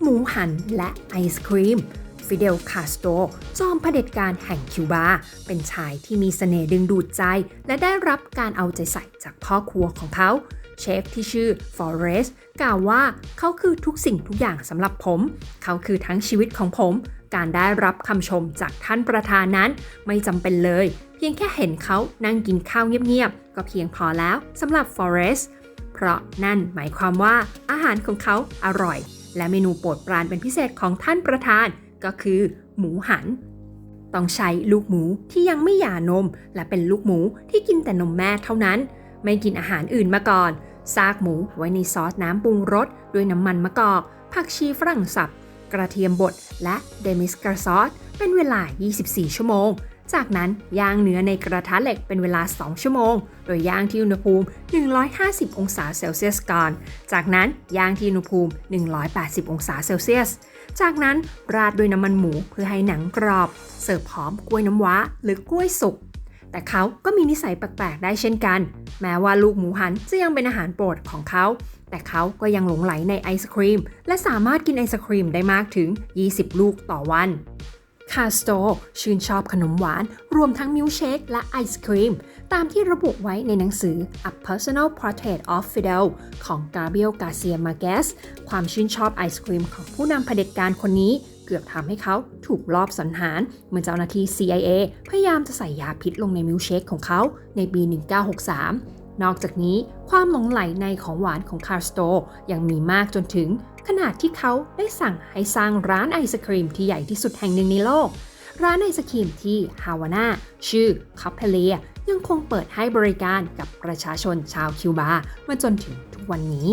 หมูหันและไอศครีมฟิเดลคาสโตจอมเผด็จการแห่งคิวบา เป็นชายที่มีเสน่ห์ดึงดูดใจ และได้รับการเอาใจใส่จากพ่อครัวของเขา เชฟที่ชื่อฟอเรสกล่าวว่าเขาคือทุกสิ่งทุกอย่างสำหรับผม เขาคือทั้งชีวิตของผม การได้รับคำชมจากท่านประธานนั้น ไม่จำเป็นเลย เพียงแค่เห็นเขานั่งกินข้าวเงียบๆ ก็เพียงพอแล้วสำหรับฟอเรสเพราะนั่นหมายความว่าอาหารของเขาอร่อย และเมนูโปรดปรานเป็นพิเศษของท่านประธานก็คือ หมูหัน ต้องใช้ลูกหมูที่ยังไม่หย่านม และเป็นลูกหมูที่กินแต่นมแม่เท่านั้น ไม่กินอาหารอื่นมาก่อน ซากหมูไว้ในซอสน้ำปรุงรสด้วยน้ำมันมะกอก ผักชีฝรั่งสับ กระเทียมบดและเดมิสกาซอสเป็นเวลา 24 ชั่วโมง จากนั้นย่างเนื้อในกระทะเหล็กเป็นเวลา 2 ชั่วโมง โดยย่างที่อุณหภูมิ 150 องศาเซลเซียสก่อน จากนั้นย่างที่อุณหภูมิ 180 องศาเซลเซียส จากนั้นราดด้วยน้ำมันหมูเพื่อให้หนังกรอบ เสิร์ฟพร้อมกล้วยน้ำว้าหรือกล้วยสุก แต่เขาก็มีนิสัยแปลกๆ ได้เช่นกัน แม้ว่าลูกหมูหันจะยังเป็นอาหารโปรดของเขา แต่เขาก็ยังหลงไหลในไอศครีม และสามารถกินไอศครีมได้มากถึง 20 ลูกต่อวัน คาสโตชื่นชอบขนมหวาน รวมทั้งมิลค์เชคและไอศครีม ตามที่ระบุไว้ในหนังสือ A Personal Portrait of Fidel ของ Gabriel Garcia Marquez ความชื่นชอบไอศครีมของผู้นำเผด็จการคนนี้เกือบทำให้เขาถูกลอบสังหาร เมื่อเจ้าหน้าที่ CIA พยายามจะใส่ยาพิษลงในมิลค์เชคของเขาในปี 1963 นอกจากนี้ความหลงไหลในของหวานของคาร์สโตยังมีมากจนถึง ขนาดที่เขาได้สั่งให้สร้างร้านไอศครีมที่ใหญ่ที่สุดแห่งหนึ่งในโลก ร้านไอศครีมที่ฮาวาน่าชื่อคาเปเลียยังคงเปิดให้บริการกับประชาชนชาวคิวบามาจนถึงทุกวันนี้